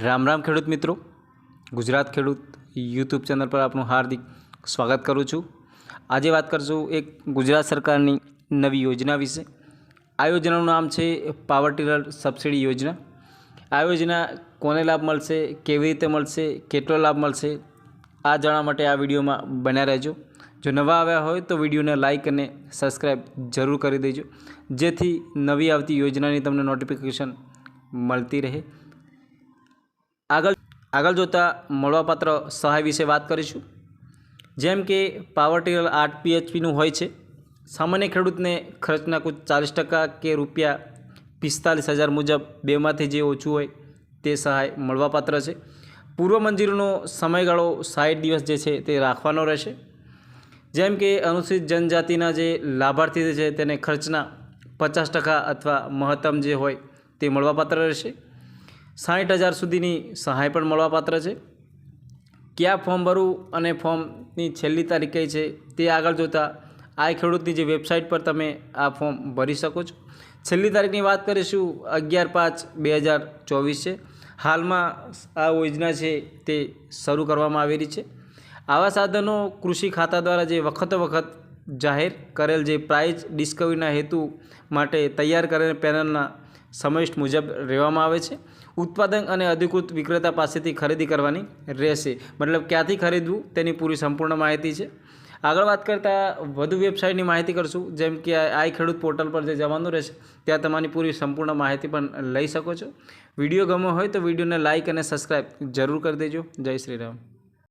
રામ રામ ખેડૂત મિત્રો. ગુજરાત ખેડૂત યુટ્યુબ ચેનલ પર આપનું હાર્દિક સ્વાગત કરું છું. આજે વાત કરશું એક ગુજરાત સરકારની નવી યોજના વિશે. આ યોજનાનું નામ છે પાવર ટીલર સબસિડી યોજના. આ યોજના કોને લાભ મળશે, કેવી રીતે મળશે, કેટલો લાભ મળશે, આ જાણવા માટે આ વિડીયોમાં બન્યા રહેજો. જો નવા આવ્યા હોય તો વિડીયોને લાઇક અને સબસ્ક્રાઈબ જરૂર કરી દેજો. જેથી નવી આવતી યોજનાની તમને નોટિફિકેશન મળતી રહે. આગળ આગળ જોતા મળવાપાત્ર સહાય વિશે વાત કરીશું. જેમ કે પાવર ટીલર આઠ પીએચપીનું હોય છે. સામાન્ય ખેડૂતને ખર્ચના કુછ ચાલીસ ટકા કે રૂપિયા પિસ્તાલીસ હજાર મુજબ બેમાંથી જે ઓછું હોય તે સહાય મળવાપાત્ર છે. પૂર્વ મંજૂરીનો સમયગાળો સાઠ દિવસ જે છે તે રાખવાનો રહેશે. જેમ કે અનુસૂચિત જનજાતિના જે લાભાર્થી છે તેને ખર્ચના પચાસ ટકા અથવા મહત્તમ જે હોય તે મળવાપાત્ર રહેશે. સાઠ હજાર સુધીની સહાય પણ મળવાપાત્ર છે. ક્યાં ફોર્મ ભરવું અને ફોર્મની છેલ્લી તારીખ કઈ છે તે આગળ જોતાં આ ખેડૂતની જે વેબસાઇટ પર તમે આ ફોર્મ ભરી શકો છો. છેલ્લી તારીખની વાત કરીશું, અગિયાર પાંચ બે હજાર ચોવીસ છે. હાલમાં આ યોજના છે તે શરૂ કરવામાં આવેલી છે. આવા સાધનો કૃષિ ખાતા દ્વારા જે વખત વખત જાહેર કરેલ જે પ્રાઇઝ ડિસ્કવરીના હેતુ માટે તૈયાર કરેલ પેનલના સમાવિષ્ટ મુજબ રહેવામાં આવે છે. ઉત્પાદન અને અધિકૃત વિક્રેતા પાસેથી ખરીદી કરવાની રહેશે. મતલબ ક્યાંથી ખરીદવું તેની પૂરી સંપૂર્ણ માહિતી છે. આગળ વાત કરતાં વધુ વેબસાઇટની માહિતી કરશું, જેમ કે આ ખેડૂત પોર્ટલ પર જે જવાનું રહેશે, ત્યાં તમારી પૂરી સંપૂર્ણ માહિતી પણ લઈ શકો છો. વીડિયો ગમ્યો હોય તો વિડીયોને લાઇક અને સબસ્ક્રાઈબ જરૂર કરી દેજો. જય શ્રી રામ.